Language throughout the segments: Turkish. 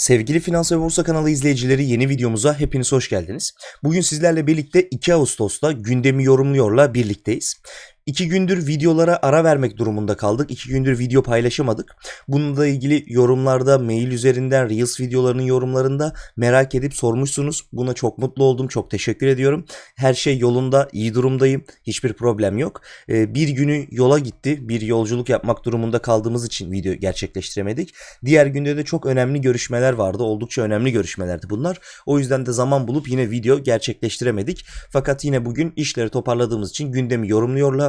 Sevgili Finans ve Borsa kanalı izleyicileri yeni videomuza hepiniz hoş geldiniz. Bugün sizlerle birlikte 2 Ağustos'ta gündemi yorumluyorla birlikteyiz. İki gündür videolara ara vermek durumunda kaldık. İki gündür video paylaşamadık. Bununla ilgili yorumlarda, mail üzerinden, Reels videolarının yorumlarında merak edip sormuşsunuz. Buna çok mutlu oldum. Çok teşekkür ediyorum. Her şey yolunda, iyi durumdayım. Hiçbir problem yok. Ee, bir günü yola gitti. Bir yolculuk yapmak durumunda kaldığımız için video gerçekleştiremedik. Diğer günde de çok önemli görüşmeler vardı. Oldukça önemli görüşmelerdi bunlar. O yüzden de zaman bulup yine video gerçekleştiremedik. Fakat yine bugün işleri toparladığımız için gündemi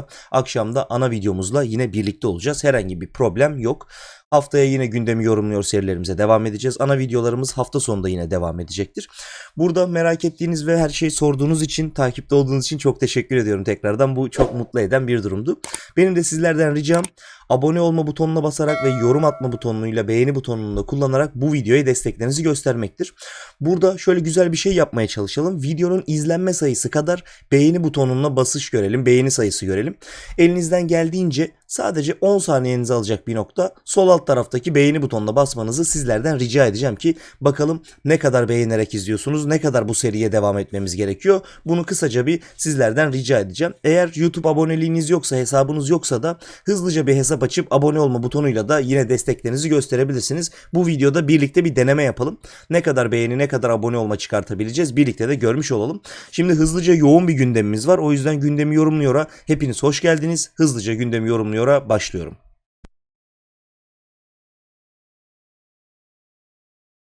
yorumluyorla akşamda ana videomuzla yine birlikte olacağız. Herhangi bir problem yok. Haftaya yine gündemi yorumluyor serilerimize devam edeceğiz. Ana videolarımız hafta sonunda yine devam edecektir. Burada merak ettiğiniz ve her şeyi sorduğunuz için, takipte olduğunuz için çok teşekkür ediyorum tekrardan. Bu çok mutlu eden bir durumdu. Benim de sizlerden ricam abone olma butonuna basarak ve yorum atma butonuyla beğeni butonunu da kullanarak bu videoya desteklerinizi göstermektir. Burada şöyle güzel bir şey yapmaya çalışalım. Videonun izlenme sayısı kadar beğeni butonuna basış görelim, beğeni sayısı görelim. Elinizden geldiğince sadece 10 saniyenizi alacak bir nokta sol alt taraftaki beğeni butonuna basmanızı sizlerden rica edeceğim ki bakalım ne kadar beğenerek izliyorsunuz, ne kadar bu seriye devam etmemiz gerekiyor. Bunu kısaca bir sizlerden rica edeceğim. Eğer YouTube aboneliğiniz yoksa, hesabınız yoksa da hızlıca bir hesap açıp abone olma butonuyla da yine desteklerinizi gösterebilirsiniz. Bu videoda birlikte bir deneme yapalım. Ne kadar beğeni, ne kadar abone olma çıkartabileceğiz birlikte de görmüş olalım. Şimdi hızlıca yoğun bir gündemimiz var. O yüzden gündemi yorumluyora hepiniz hoş geldiniz. Hızlıca gündemi yorumluyora başlıyorum.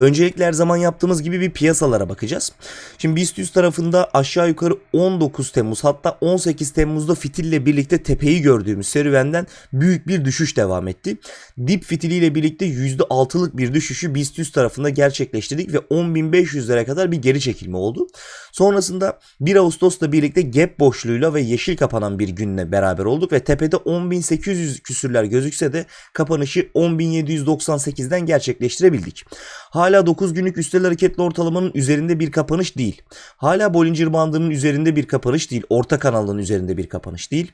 Öncelikle her zaman yaptığımız gibi bir piyasalara bakacağız. Şimdi BIST 100 tarafında aşağı yukarı 19 Temmuz hatta 18 Temmuz'da fitille birlikte tepeyi gördüğümüz serüvenden büyük bir düşüş devam etti. Dip fitiliyle birlikte %6'lık bir düşüşü BIST 100 tarafında gerçekleştirdik ve 10.500'lere kadar bir geri çekilme oldu. Sonrasında 1 Ağustos'la birlikte gap boşluğuyla ve yeşil kapanan bir günle beraber olduk ve tepede 10.800 küsürler gözükse de kapanışı 10.798'den gerçekleştirebildik. Hala 9 günlük üstel hareketli ortalamanın üzerinde bir kapanış değil. Hala Bollinger bandının üzerinde bir kapanış değil. Orta kanalın üzerinde bir kapanış değil.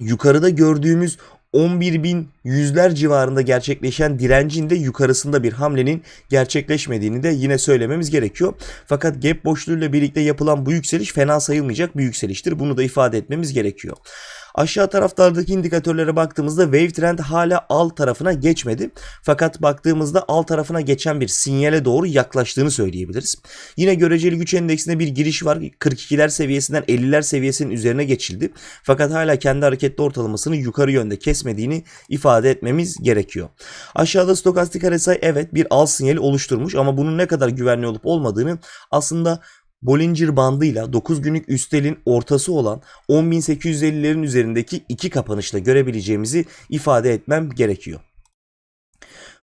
Yukarıda gördüğümüz 11.000 yüzler civarında gerçekleşen direncin de yukarısında bir hamlenin gerçekleşmediğini de yine söylememiz gerekiyor. Fakat gap boşluğuyla birlikte yapılan bu yükseliş fena sayılmayacak bir yükseliştir. Bunu da ifade etmemiz gerekiyor. Aşağı taraflardaki indikatörlere baktığımızda wave trend hala alt tarafına geçmedi. Fakat baktığımızda alt tarafına geçen bir sinyale doğru yaklaştığını söyleyebiliriz. Yine göreceli güç endeksinde bir giriş var. 42'ler seviyesinden 50'ler seviyesinin üzerine geçildi. Fakat hala kendi hareketli ortalamasını yukarı yönde kesmediğini ifade etmemiz gerekiyor. Aşağıda stokastik RSI evet bir al sinyali oluşturmuş ama bunun ne kadar güvenli olup olmadığını aslında Bollinger bandıyla 9 günlük üstelin ortası olan 10.850'lerin üzerindeki iki kapanışla görebileceğimizi ifade etmem gerekiyor.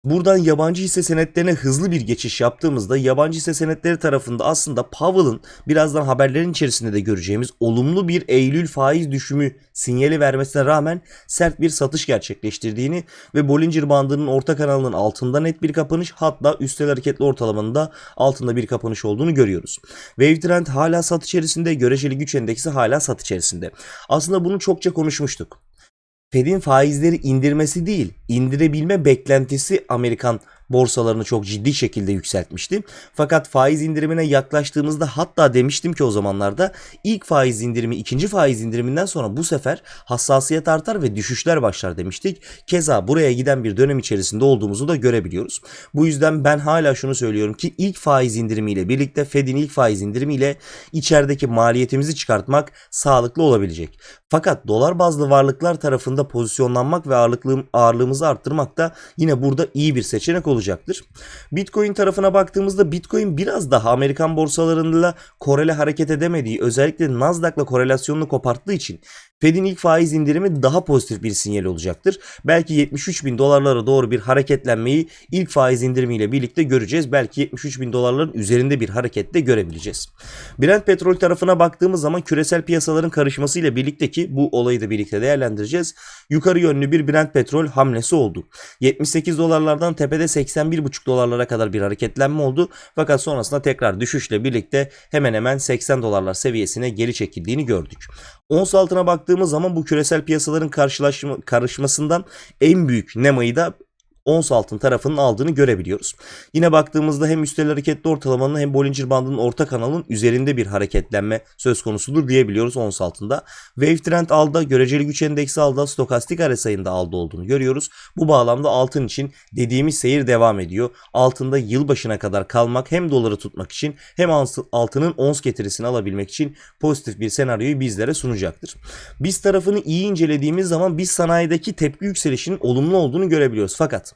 Buradan yabancı hisse senetlerine hızlı bir geçiş yaptığımızda yabancı hisse senetleri tarafında aslında Powell'ın birazdan haberlerin içerisinde de göreceğimiz olumlu bir Eylül faiz düşümü sinyali vermesine rağmen sert bir satış gerçekleştirdiğini ve Bollinger bandının orta kanalının altında net bir kapanış hatta üstel hareketli ortalamanın da altında bir kapanış olduğunu görüyoruz. Wave Trend hala sat içerisinde, göreceli güç endeksi hala sat içerisinde. Aslında bunu çokça konuşmuştuk. Fed'in faizleri indirmesi değil, indirebilme beklentisi Amerikan borsalarını çok ciddi şekilde yükseltmişti. Fakat faiz indirimine yaklaştığımızda hatta demiştim ki o zamanlarda ilk faiz indirimi ikinci faiz indiriminden sonra bu sefer hassasiyet artar ve düşüşler başlar demiştik. Keza buraya giden bir dönem içerisinde olduğumuzu da görebiliyoruz. Bu yüzden ben hala şunu söylüyorum ki ilk faiz indirimiyle birlikte Fed'in ilk faiz indirimiyle içerideki maliyetimizi çıkartmak sağlıklı olabilecek. Fakat dolar bazlı varlıklar tarafında pozisyonlanmak ve ağırlığımızı arttırmak da yine burada iyi bir seçenek olacaktır. Bitcoin tarafına baktığımızda Bitcoin biraz daha Amerikan borsalarında korele hareket edemediği özellikle Nasdaq'la korelasyonunu koparttığı için Fed'in ilk faiz indirimi daha pozitif bir sinyal olacaktır. Belki 73 bin dolarlara doğru bir hareketlenmeyi ilk faiz indirimiyle birlikte göreceğiz. Belki 73 bin dolarların üzerinde bir harekette görebileceğiz. Brent petrol tarafına baktığımız zaman küresel piyasaların karışmasıyla birlikte ki bu olayı da birlikte değerlendireceğiz. Yukarı yönlü bir Brent petrol hamlesi oldu. 78 dolarlardan tepede 81,5 dolarlara kadar bir hareketlenme oldu. Fakat sonrasında tekrar düşüşle birlikte hemen hemen 80 dolarlar seviyesine geri çekildiğini gördük. Ons altına baktığımız zaman bu küresel piyasaların karşılaşma, karışmasından en büyük nemayı da ons altın tarafının aldığını görebiliyoruz. Yine baktığımızda hem üstel hareketli ortalamanın hem Bollinger Bandı'nın orta kanalının üzerinde bir hareketlenme söz konusudur diyebiliyoruz ons altında. Wave Trend alda, göreceli güç endeksi alda, stokastik RSI'ında alda olduğunu görüyoruz. Bu bağlamda altın için dediğimiz seyir devam ediyor. Altında yılbaşına kadar kalmak hem doları tutmak için hem altının ons getirisini alabilmek için pozitif bir senaryoyu bizlere sunacaktır. Biz tarafını iyi incelediğimiz zaman biz sanayideki tepki yükselişinin olumlu olduğunu görebiliyoruz. Fakat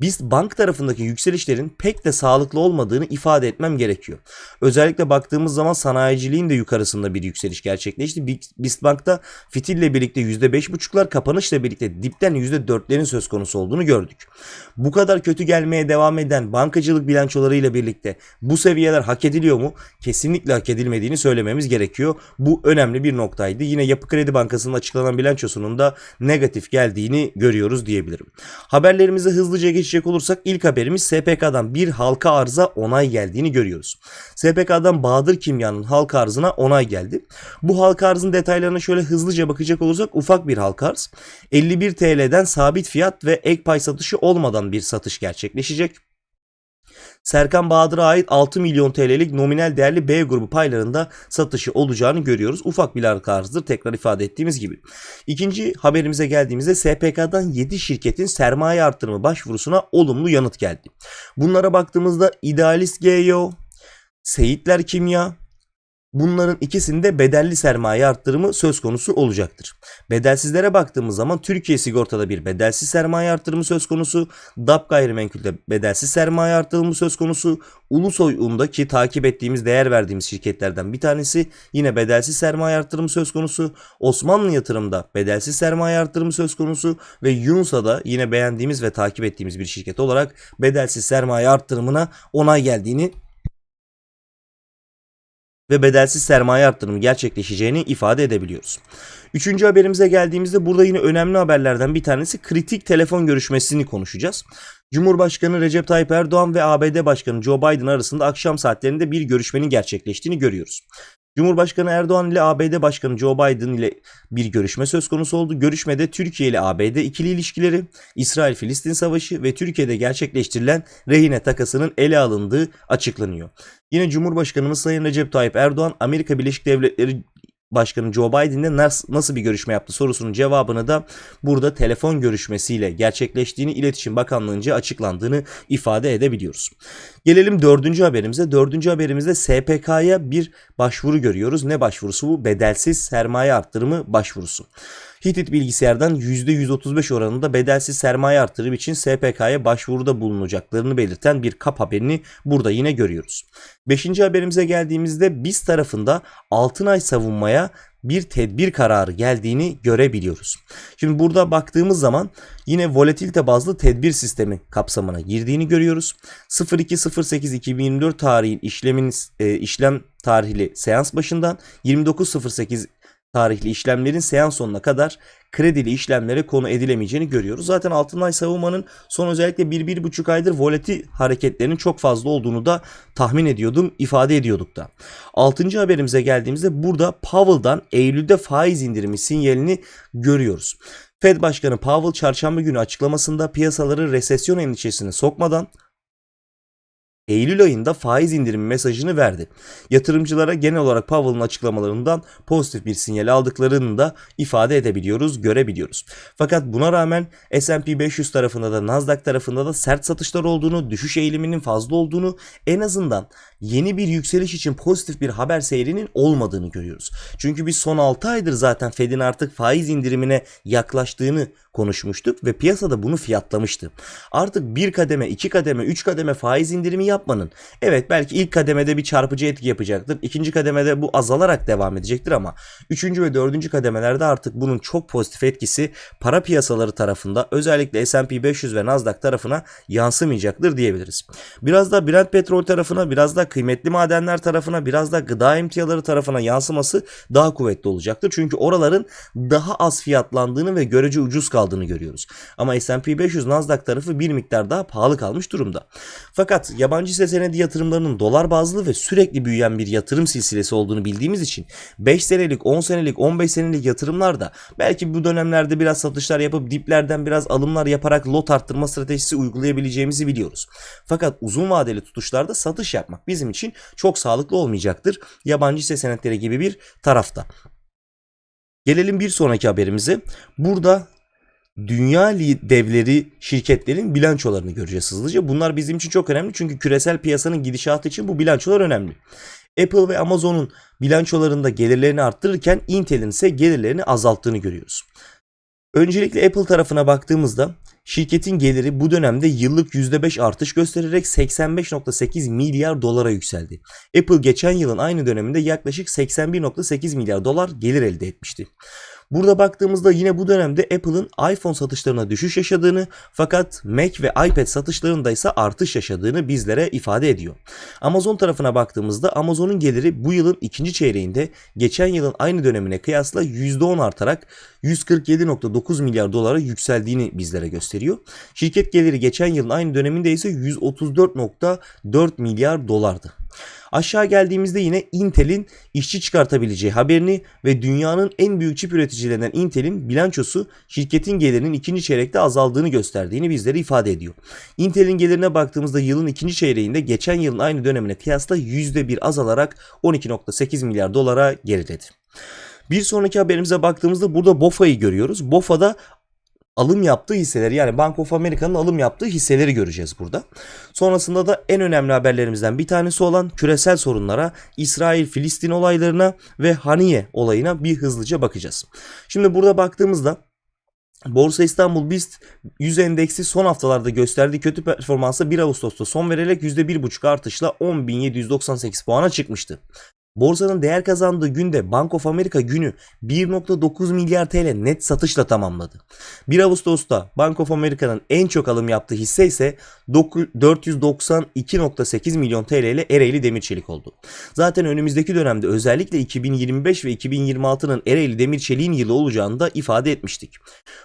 biz bank tarafındaki yükselişlerin pek de sağlıklı olmadığını ifade etmem gerekiyor. Özellikle baktığımız zaman sanayiciliğin de yukarısında bir yükseliş gerçekleşti. BIST Bank'ta fitille birlikte %5,5'lar kapanışla birlikte dipten %4'lerin söz konusu olduğunu gördük. Bu kadar kötü gelmeye devam eden bankacılık bilançolarıyla birlikte bu seviyeler hak ediliyor mu? Kesinlikle hak edilmediğini söylememiz gerekiyor. Bu önemli bir noktaydı. Yine Yapı Kredi Bankası'nın açıklanan bilançosunun da negatif geldiğini görüyoruz diyebilirim. Haberlerimize hızlıca geç geçecek olursak ilk haberimiz SPK'dan bir halka arıza onay geldiğini görüyoruz. SPK'dan Bahadır Kimya'nın halka arzına onay geldi. Bu halka arzın detaylarına şöyle hızlıca bakacak olursak ufak bir halka arz. 51 TL'den sabit fiyat ve ek pay satışı olmadan bir satış gerçekleşecek. Serkan Bahadır'a ait 6 milyon TL'lik nominal değerli B grubu paylarında satışı olacağını görüyoruz. Ufak bir arka arzdır tekrar ifade ettiğimiz gibi. İkinci haberimize geldiğimizde SPK'dan 7 şirketin sermaye arttırımı başvurusuna olumlu yanıt geldi. Bunlara baktığımızda Idealist GEO, Seyitler Kimya, Bunların ikisinde bedelli sermaye arttırımı söz konusu olacaktır. Bedelsizlere baktığımız zaman Türkiye Sigorta'da bir bedelsiz sermaye arttırımı söz konusu, DAP gayrimenkulde bedelsiz sermaye arttırımı söz konusu, Ulusoy ki takip ettiğimiz, değer verdiğimiz şirketlerden bir tanesi yine bedelsiz sermaye arttırımı söz konusu, Osmanlı Yatırım'da bedelsiz sermaye arttırımı söz konusu ve Yunsa'da yine beğendiğimiz ve takip ettiğimiz bir şirket olarak bedelsiz sermaye arttırımına onay geldiğini ve bedelsiz sermaye arttırımı gerçekleşeceğini ifade edebiliyoruz. Üçüncü haberimize geldiğimizde burada yine önemli haberlerden bir tanesi kritik telefon görüşmesini konuşacağız. Cumhurbaşkanı Recep Tayyip Erdoğan ve ABD Başkanı Joe Biden arasında akşam saatlerinde bir görüşmenin gerçekleştiğini görüyoruz. Cumhurbaşkanı Erdoğan ile ABD Başkanı Joe Biden ile bir görüşme söz konusu oldu. Görüşmede Türkiye ile ABD ikili ilişkileri, İsrail-Filistin savaşı ve Türkiye'de gerçekleştirilen rehine takasının ele alındığı açıklanıyor. Yine Cumhurbaşkanımız Sayın Recep Tayyip Erdoğan Amerika Birleşik Devletleri Başkanı Joe Biden'le nasıl bir görüşme yaptı sorusunun cevabını da burada telefon görüşmesiyle gerçekleştiğini İletişim Bakanlığı'nca açıklandığını ifade edebiliyoruz. Gelelim dördüncü haberimize. Dördüncü haberimizde SPK'ya bir başvuru görüyoruz. Ne başvurusu bu? Bedelsiz sermaye arttırımı başvurusu. Hitit bilgisayardan %135 oranında bedelsiz sermaye artırım için SPK'ya başvuruda bulunacaklarını belirten bir kap haberini burada yine görüyoruz. Beşinci haberimize geldiğimizde biz tarafında Altınay savunmaya bir tedbir kararı geldiğini görebiliyoruz. Şimdi burada baktığımız zaman yine volatilite bazlı tedbir sistemi kapsamına girdiğini görüyoruz. 02.08.2024 tarihin işlemin e, işlem tarihli seans başından 29.08 tarihli işlemlerin seans sonuna kadar kredili işlemlere konu edilemeyeceğini görüyoruz. Zaten Altınay savunmanın son özellikle 1-1,5 aydır volati hareketlerinin çok fazla olduğunu da tahmin ediyordum, ifade ediyorduk da. Altıncı haberimize geldiğimizde burada Powell'dan Eylül'de faiz indirimi sinyalini görüyoruz. Fed Başkanı Powell çarşamba günü açıklamasında piyasaları resesyon endişesine sokmadan Eylül ayında faiz indirimi mesajını verdi. Yatırımcılara genel olarak Powell'ın açıklamalarından pozitif bir sinyal aldıklarını da ifade edebiliyoruz, görebiliyoruz. Fakat buna rağmen S&P 500 tarafında da Nasdaq tarafında da sert satışlar olduğunu, düşüş eğiliminin fazla olduğunu, en azından yeni bir yükseliş için pozitif bir haber seyrinin olmadığını görüyoruz. Çünkü biz son 6 aydır zaten Fed'in artık faiz indirimine yaklaştığını konuşmuştuk ve piyasada bunu fiyatlamıştı. Artık bir kademe, iki kademe, üç kademe faiz indirimi yapmanın evet belki ilk kademede bir çarpıcı etki yapacaktır. İkinci kademede bu azalarak devam edecektir ama üçüncü ve dördüncü kademelerde artık bunun çok pozitif etkisi para piyasaları tarafında özellikle S&P 500 ve Nasdaq tarafına yansımayacaktır diyebiliriz. Biraz da Brent petrol tarafına, biraz da kıymetli madenler tarafına, biraz da gıda emtiaları tarafına yansıması daha kuvvetli olacaktır. Çünkü oraların daha az fiyatlandığını ve görece ucuz kaldığını kaldığını görüyoruz. Ama S&P 500 Nasdaq tarafı bir miktar daha pahalı kalmış durumda. Fakat yabancı hisse senedi yatırımlarının dolar bazlı ve sürekli büyüyen bir yatırım silsilesi olduğunu bildiğimiz için 5 senelik, 10 senelik, 15 senelik yatırımlar da belki bu dönemlerde biraz satışlar yapıp diplerden biraz alımlar yaparak lot arttırma stratejisi uygulayabileceğimizi biliyoruz. Fakat uzun vadeli tutuşlarda satış yapmak bizim için çok sağlıklı olmayacaktır. Yabancı hisse senetleri gibi bir tarafta. Gelelim bir sonraki haberimize. Burada dünya devleri şirketlerin bilançolarını göreceğiz hızlıca. Bunlar bizim için çok önemli çünkü küresel piyasanın gidişatı için bu bilançolar önemli. Apple ve Amazon'un bilançolarında gelirlerini arttırırken Intel'in ise gelirlerini azalttığını görüyoruz. Öncelikle Apple tarafına baktığımızda şirketin geliri bu dönemde yıllık %5 artış göstererek 85.8 milyar dolara yükseldi. Apple geçen yılın aynı döneminde yaklaşık 81.8 milyar dolar gelir elde etmişti. Burada baktığımızda yine bu dönemde Apple'ın iPhone satışlarına düşüş yaşadığını fakat Mac ve iPad satışlarında ise artış yaşadığını bizlere ifade ediyor. Amazon tarafına baktığımızda Amazon'un geliri bu yılın ikinci çeyreğinde geçen yılın aynı dönemine kıyasla %10 artarak 147.9 milyar dolara yükseldiğini bizlere gösteriyor. Şirket geliri geçen yılın aynı döneminde ise 134.4 milyar dolardı. Aşağı geldiğimizde yine Intel'in işçi çıkartabileceği haberini ve dünyanın en büyük çip üreticilerinden Intel'in bilançosu şirketin gelirinin ikinci çeyrekte azaldığını gösterdiğini bizlere ifade ediyor. Intel'in gelirine baktığımızda yılın ikinci çeyreğinde geçen yılın aynı dönemine kıyasla %1 azalarak 12.8 milyar dolara geriledi. Bir sonraki haberimize baktığımızda burada BOFA'yı görüyoruz. BOFA'da alım yaptığı hisseleri yani Bank of America'nın alım yaptığı hisseleri göreceğiz burada. Sonrasında da en önemli haberlerimizden bir tanesi olan küresel sorunlara, İsrail-Filistin olaylarına ve Haniye olayına bir hızlıca bakacağız. Şimdi burada baktığımızda Borsa İstanbul BIST 100 endeksi son haftalarda gösterdiği kötü performansa 1 Ağustos'ta son vererek %1,5 artışla 10.798 puana çıkmıştı. Borsanın değer kazandığı günde Bank of America günü 1.9 milyar TL net satışla tamamladı. 1 Ağustos'ta Bank of America'nın en çok alım yaptığı hisse ise 492.8 milyon TL ile Ereğli Demir Çelik oldu. Zaten önümüzdeki dönemde özellikle 2025 ve 2026'nın Ereğli Demir Çelik'in yılı olacağını da ifade etmiştik.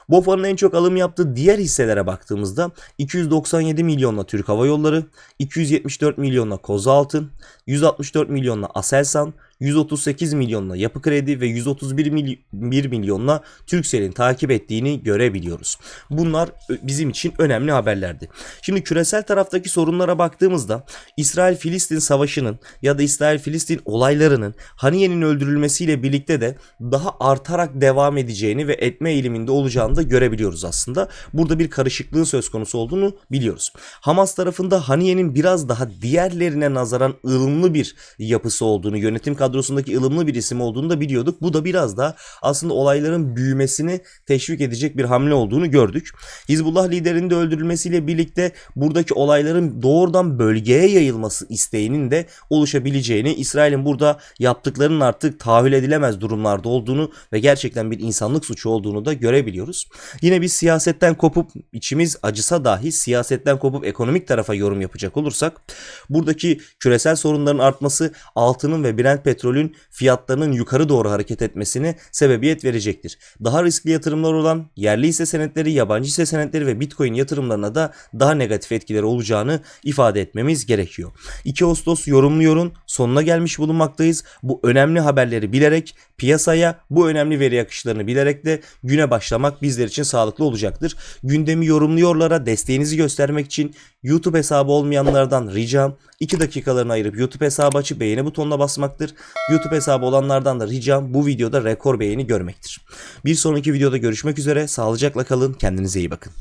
BOFA'nın en çok alım yaptığı diğer hisselere baktığımızda 297 milyonla Türk Hava Yolları, 274 milyonla Kozaltın, 164 milyonla Aselsan, Hasan 138 milyonla Yapı Kredi ve 131 mily- 1 milyonla Turkcell'in takip ettiğini görebiliyoruz. Bunlar bizim için önemli haberlerdi. Şimdi küresel taraftaki sorunlara baktığımızda İsrail-Filistin savaşının ya da İsrail-Filistin olaylarının Haniye'nin öldürülmesiyle birlikte de daha artarak devam edeceğini ve etme eğiliminde olacağını da görebiliyoruz aslında. Burada bir karışıklığın söz konusu olduğunu biliyoruz. Hamas tarafında Haniye'nin biraz daha diğerlerine nazaran ılımlı bir yapısı olduğunu, yönetim kadrosundaki ılımlı bir isim olduğunu da biliyorduk. Bu da biraz da aslında olayların büyümesini teşvik edecek bir hamle olduğunu gördük. Hizbullah liderinin de öldürülmesiyle birlikte buradaki olayların doğrudan bölgeye yayılması isteğinin de oluşabileceğini, İsrail'in burada yaptıklarının artık tahayyül edilemez durumlarda olduğunu ve gerçekten bir insanlık suçu olduğunu da görebiliyoruz. Yine biz siyasetten kopup içimiz acısa dahi siyasetten kopup ekonomik tarafa yorum yapacak olursak buradaki küresel sorunların artması altının ve Brent petrolün fiyatlarının yukarı doğru hareket etmesine sebebiyet verecektir. Daha riskli yatırımlar olan yerli hisse senetleri, yabancı hisse senetleri ve Bitcoin yatırımlarına da daha negatif etkileri olacağını ifade etmemiz gerekiyor. 2 Ağustos yorumluyorun sonuna gelmiş bulunmaktayız. Bu önemli haberleri bilerek piyasaya bu önemli veri akışlarını bilerek de güne başlamak bizler için sağlıklı olacaktır. Gündemi yorumluyorlara desteğinizi göstermek için YouTube hesabı olmayanlardan ricam 2 dakikalarını ayırıp YouTube hesabı açıp beğeni butonuna basmaktır. YouTube hesabı olanlardan da ricam bu videoda rekor beğeni görmektir. Bir sonraki videoda görüşmek üzere. Sağlıcakla kalın. Kendinize iyi bakın.